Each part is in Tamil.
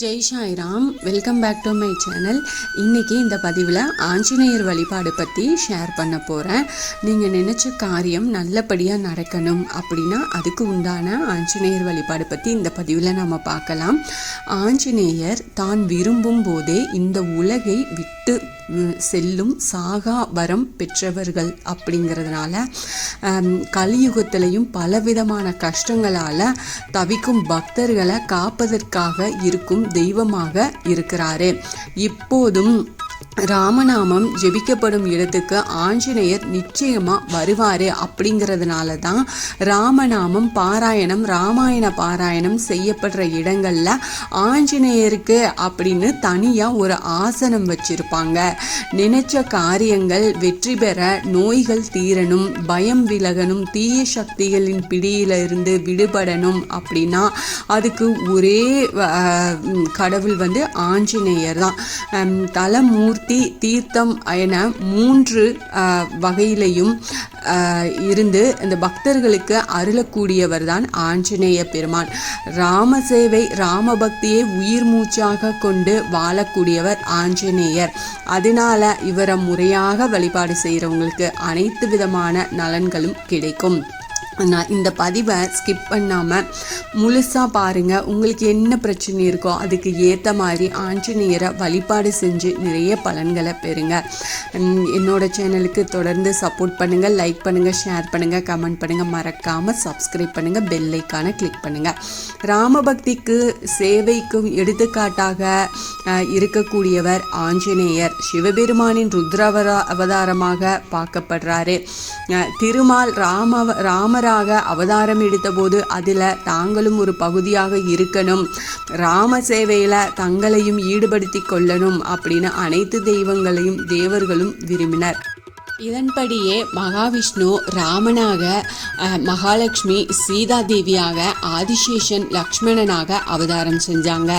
Jai Sairam welcome back to my channel. இன்றைக்கி இந்த பதிவில் ஆஞ்சநேயர் வழிபாடு பற்றி ஷேர் பண்ண போகிறேன் நீங்கள் நினச்ச காரியம் நல்லபடியாக நடக்கணும் அப்படின்னா அதுக்கு உண்டான ஆஞ்சநேயர் வழிபாடு பற்றி இந்த பதிவில் நம்ம பார்க்கலாம். ஆஞ்சநேயர் தான் விரும்பும் போதே இந்த உலகை விட்டு உம், செல்லும் சாகா வரம் பெற்றவர்கள் அப்படிங்கிறதுனால கலியுகத்திலையும் பலவிதமான கஷ்டங்களால் தவிக்கும் பக்தர்களை காப்பதற்காக இருக்கும் தெய்வமாக இருக்கிறாரு. இப்போதும் ராமநாமம் ஜெபிக்கப்படும் இடத்துக்கு ஆஞ்சநேயர் நிச்சயமாக வருவார் அப்படிங்கிறதுனால தான் ராமநாமம் பாராயணம் ராமாயண பாராயணம் செய்யப்படுற இடங்களில் ஆஞ்சநேயருக்கு அப்படின்னு தனியாக ஒரு ஆசனம் வச்சிருப்பாங்க. நினைச்ச காரியங்கள் வெற்றி பெற நோய்கள் தீரணும் பயம் விலகணும் தீய சக்திகளின் பிடியிலிருந்து விடுபடணும் அப்படின்னா அதுக்கு ஒரே கடவுள் வந்து ஆஞ்சநேயர் தான் தலமூர்த்தி தலமூர்த்தி தீர்த்தம் என மூன்று வகையிலையும் இருந்து இந்த பக்தர்களுக்கு அருளக்கூடியவர் தான் ஆஞ்சநேய பெருமான். ராம சேவை ராம பக்தியை உயிர் மூச்சாக கொண்டு வாழக்கூடியவர் ஆஞ்சநேயர். அதனால இவரை முறையாக வழிபாடு செய்கிறவங்களுக்கு அனைத்து விதமான நலன்களும் கிடைக்கும். நான் இந்த பதிவை ஸ்கிப் பண்ணாமல் முழுசாக பாருங்கள் உங்களுக்கு என்ன பிரச்சனை இருக்கோ அதுக்கு ஏற்ற மாதிரி ஆஞ்சநேயரை வழிபாடு செஞ்சு நிறைய பலன்களை பெறுங்க. என்னோட சேனலுக்கு தொடர்ந்து சப்போர்ட் பண்ணுங்கள் லைக் பண்ணுங்கள் ஷேர் பண்ணுங்கள் கமெண்ட் பண்ணுங்கள் மறக்காமல் சப்ஸ்கிரைப் பண்ணுங்கள் பெல்லைக்கான கிளிக் பண்ணுங்கள் ராமபக்திக்கு சேவைக்கும் எடுத்துக்காட்டாக இருக்கக்கூடியவர் ஆஞ்சநேயர். சிவபெருமானின் ருத்ராவரா அவதாரமாக பார்க்கப்படுறாரு. திருமால் ராம ராமராக அவதாரம் எடுத்தபோது அதில் தாங்களும் ஒரு பகுதியாக இருக்கணும். ராம சேவையில் தங்களையும் ஈடுபடுத்தி கொள்ளணும் அப்படின்னு அனைத்து தெய்வங்களையும் தேவர்களும் விரும்பினர். இதன்படியே மகாவிஷ்ணு ராமனாக மகாலட்சுமி சீதா தேவியாக ஆதிசேஷன் லக்ஷ்மணனாக அவதாரம் செஞ்சாங்க.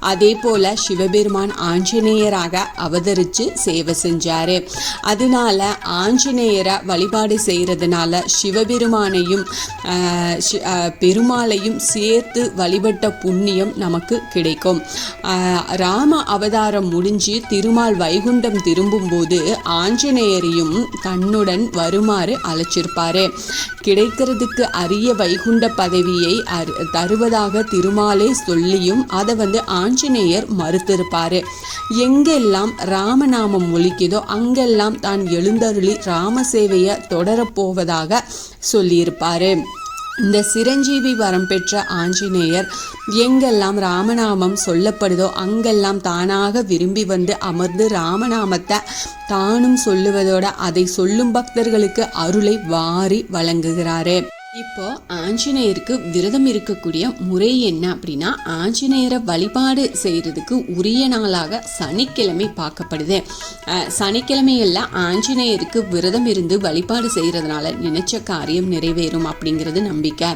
அதே போல சிவபெருமான் ஆஞ்சநேயராக அவதரித்து சேவை செஞ்சாரு. அதனால ஆஞ்சநேயரை வழிபாடு செய்கிறதுனால சிவபெருமானையும் பெருமாளையும் சேர்த்து வழிபட்ட புண்ணியம் நமக்கு கிடைக்கும். ராம அவதாரம் முடிஞ்சு திருமால் வைகுண்டம் திரும்பும்போது ஆஞ்சநேயரையும் தன்னுடன் வருமாறு அழைச்சிருப்பாரு. கிடைக்கிறதுக்கு அரிய வைகுண்ட பதவியை அரு- தருவதாக திருமாலே சொல்லியும் அதை வந்து ஆஞ்சநேயர் மறுத்திருப்பாரு. எங்கெல்லாம் ராமநாமம் ஒழிக்குதோ அங்கெல்லாம் தான் எழுந்தருளி ராம சேவையை தொடரப்போவதாக சொல்லியிருப்பாரு. இந்த சிரஞ்சீவி வரம் பெற்ற ஆஞ்சநேயர் எங்கெல்லாம் ராமநாமம் சொல்லப்படுதோ அங்கெல்லாம் தானாக விரும்பி வந்து அமர்ந்து ராமநாமத்தை தானும் சொல்லுவதோட அதை சொல்லும் பக்தர்களுக்கு அருளை வாரி வழங்குகிறாரே. இப்போ ஆஞ்சநேயருக்கு விரதம் இருக்கக்கூடிய முறை என்ன அப்படின்னா ஆஞ்சநேயரை வழிபாடு செய்யறதுக்கு உரிய நாளாக சனிக்கிழமை பார்க்கப்படுது. சனிக்கிழமையில சனிக்கிழமைகளில் ஆஞ்சநேயருக்கு விரதம் இருந்து வழிபாடு செய்யறதுனால நினைச்ச காரியம் நிறைவேறும் அப்படிங்கிறது நம்பிக்கை.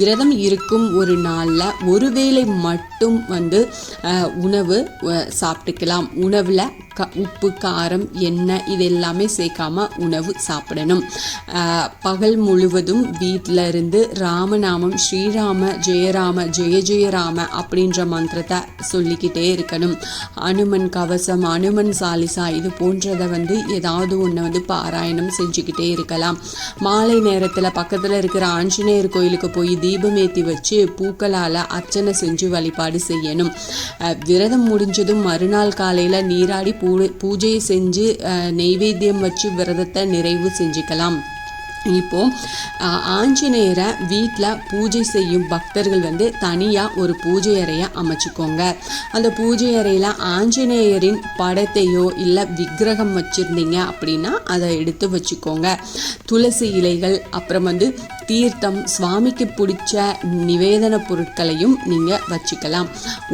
விரதம் இருக்கும் ஒரு நாளில் ஒருவேளை மட்டும் வந்து உணவு சாப்பிட்டுக்கலாம். உணவில் க உப்பு காரம் எண்ணெய் இது எல்லாமே சேர்க்காம உணவு சாப்பிடணும். பகல் முழுவதும் வீட்டில் இருந்து ராமநாமம் ஸ்ரீராம ஜெயராம ஜெய ஜெயராம அப்படின்ற மந்திரத்தை சொல்லிக்கிட்டே இருக்கணும். அனுமன் கவசம் அனுமன் சாலிசா இது போன்றதை வந்து ஏதாவது ஒன்று வந்து பாராயணம் செஞ்சுக்கிட்டே இருக்கலாம். மாலை நேரத்தில் பக்கத்தில் இருக்கிற ஆஞ்சநேயர் கோயிலுக்கு போய் தீபம் ஏற்றி வச்சு பூக்களால் அர்ச்சனை செஞ்சு வழிபாடு செய்யணும். விரதம் முடிஞ்சதும் மறுநாள் காலையில் நீராடி பூ பூஜை செஞ்சு நெய்வேத்தியம் வச்சு விரதத்தை நிறைவு செஞ்சுக்கலாம். இப்போ ஆஞ்சநேயரை வீட்டில் பூஜை செய்யும் பக்தர்கள் வந்து தனியாக ஒரு பூஜை அறையை அமைச்சுக்கோங்க. அந்த பூஜை அறையில் ஆஞ்சநேயரின் படத்தையோ இல்லை விக்கிரகம் வச்சுருந்தீங்க அப்படின்னா அதை எடுத்து வச்சுக்கோங்க. துளசி இலைகள் அப்புறம் வந்து தீர்த்தம் சுவாமிக்கு பிடிச்ச நிவேதன பொருட்களையும் நீங்கள் வச்சுக்கலாம்.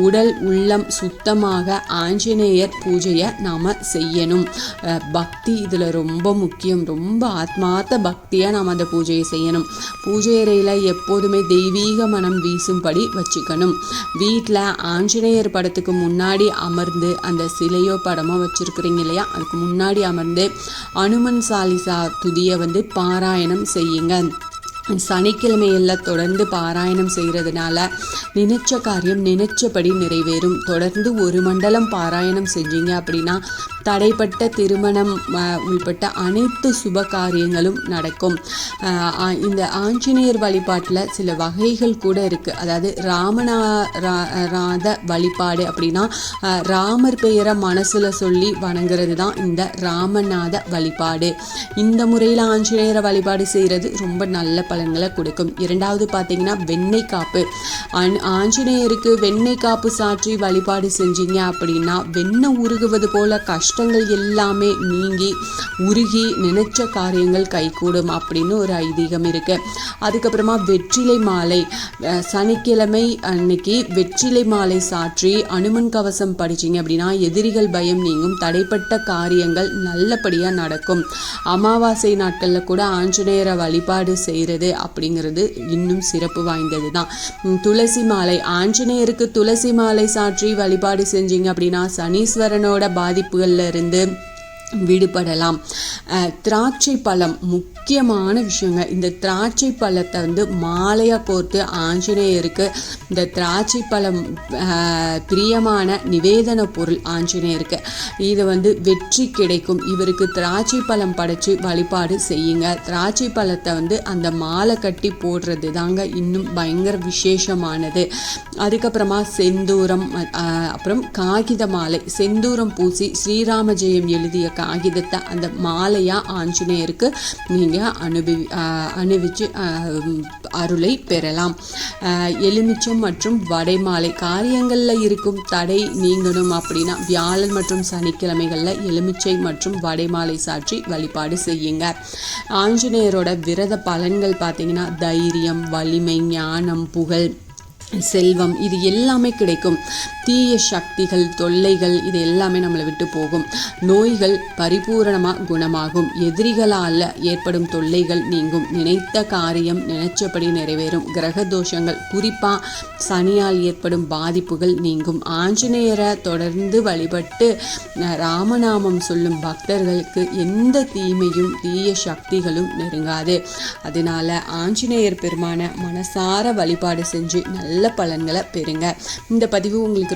உடல் உள்ளம் சுத்தமாக ஆஞ்சநேயர் பூஜையை நாம் செய்யணும். பக்தி இதில் ரொம்ப முக்கியம். ரொம்ப ஆத்மார்த்த பக்தியாக நாம் அந்த பூஜையை செய்யணும். பூஜை அறையில் எப்போதுமே தெய்வீக மனம் வீசும்படி வச்சுக்கணும். வீட்டில் ஆஞ்சநேயர் படத்துக்கு முன்னாடி அமர்ந்து அந்த சிலையோ படமோ வச்சுருக்குறீங்க இல்லையா? அதுக்கு முன்னாடி அமர்ந்து அனுமன் சாலிசா துதியை வந்து பாராயணம் செய்யுங்க. சனிக்கிழமையில் தொடர்ந்து பாராயணம் செய்கிறதுனால நினைச்ச காரியம் நினைச்சபடி நிறைவேறும். தொடர்ந்து ஒரு மண்டலம் பாராயணம் செஞ்சீங்க அப்படின்னா தடைப்பட்ட திருமணம் உள்பட்ட அனைத்து சுப காரியங்களும் நடக்கும். இந்த ஆஞ்சநேயர் வழிபாட்டில் சில வகைகள் கூட இருக்குது அதாவது ராமநா ராத வழிபாடு அப்படின்னா ராமர் பெயரை மனசில் சொல்லி வணங்குறது தான் இந்த ராமநாத வழிபாடு. இந்த முறையில் ஆஞ்சநேயரை வழிபாடு செய்கிறது ரொம்ப நல்ல பலன்களை கொடுக்கும். இரண்டாவது பார்த்தீங்கன்னா வெண்ணெய் காப்பு. ஆஞ்சநேயருக்கு வெண்ணெய் காப்பு சாற்றி வழிபாடு செஞ்சீங்க அப்படின்னா வெண்ணெய் உருகுவது போல கஷ்டங்கள் எல்லாமே நீங்கி உருகி நினைச்ச காரியங்கள் கைகூடும் அப்படின்னு ஒரு ஐதீகம் இருக்கு. அதுக்கப்புறமா வெற்றிலை மாலை சனிக்கிழமை அன்னைக்கு வெற்றிலை மாலை சாற்றி அனுமன் கவசம் படிச்சிங்க அப்படின்னா எதிரிகள் பயம் நீங்கும் தடைப்பட்ட காரியங்கள் நல்லபடியாக நடக்கும். அமாவாசை நாட்களில் கூட ஆஞ்சநேயரை வழிபாடு செய்கிறது அப்படிங்கிறது இன்னும் சிறப்பு வாய்ந்தது தான் துளசி மாலை ஆஞ்சநேயருக்கு துளசி மாலை சாற்றி வழிபாடு செஞ்சீங்க அப்படின்னா சனீஸ்வரனோட பாதிப்புகள் இருந்து விடுபடலாம். திராட்சை பழம் முக்கியமான விஷயங்க. இந்த திராட்சை பழத்தை வந்து மாலையாக போர்த்து ஆஞ்சநேயருக்கு இந்த திராட்சை பழம் பிரியமான நிவேதன பொருள் ஆஞ்சநேயருக்கு. இது வந்து வெற்றி கிடைக்கும். இவருக்கு திராட்சை பழம் படைச்சு வழிபாடு செய்யுங்க. திராட்சை பழத்தை வந்து அந்த மாலை கட்டி போடுறது தாங்க இன்னும் பயங்கர விசேஷமானது. அதுக்கப்புறமா செந்தூரம் அப்புறம் காகித மாலை. செந்தூரம் பூசி ஸ்ரீராம ஜெயம் எழுதிய காகிதத்தை அந்த மாலையாக ஆஞ்சநேயருக்கு நீங்கள் அனுபவி அணிவிச்சு அருளை பெறலாம். எலுமிச்சம் மற்றும் வடைமாலை காரியங்களில் இருக்கும் தடை நீங்கணும் அப்படின்னா வியாழன் மற்றும் சனிக்கிழமைகளில் எலுமிச்சை மற்றும் வடைமாலை சாற்றி வழிபாடு செய்யுங்க. ஆஞ்சநேயரோட விரத பலன்கள் பார்த்தீங்கன்னா தைரியம் வலிமை ஞானம் புகழ் செல்வம் இது எல்லாமே கிடைக்கும். தீய சக்திகள் தொல்லைகள் இது எல்லாமே நம்மளை விட்டு போகும். நோய்கள் பரிபூரணமாக குணமாகும். எதிரிகளால் ஏற்படும் தொல்லைகள் நீங்கும். நினைத்த காரியம் நினைச்சபடி நிறைவேறும். கிரக தோஷங்கள் குறிப்பாக சனியால் ஏற்படும் பாதிப்புகள் நீங்கும். ஆஞ்சநேயரை தொடர்ந்து வழிபட்டு ராமநாமம் சொல்லும் பக்தர்களுக்கு எந்த தீமையும் தீய சக்திகளும் நெருங்காது. அதனால ஆஞ்சநேயர் பெருமான மனசார வழிபாடு செஞ்சு நல்ல நல்ல பலன்களை பெறுங்க. இந்த பதிவு உங்களுக்கு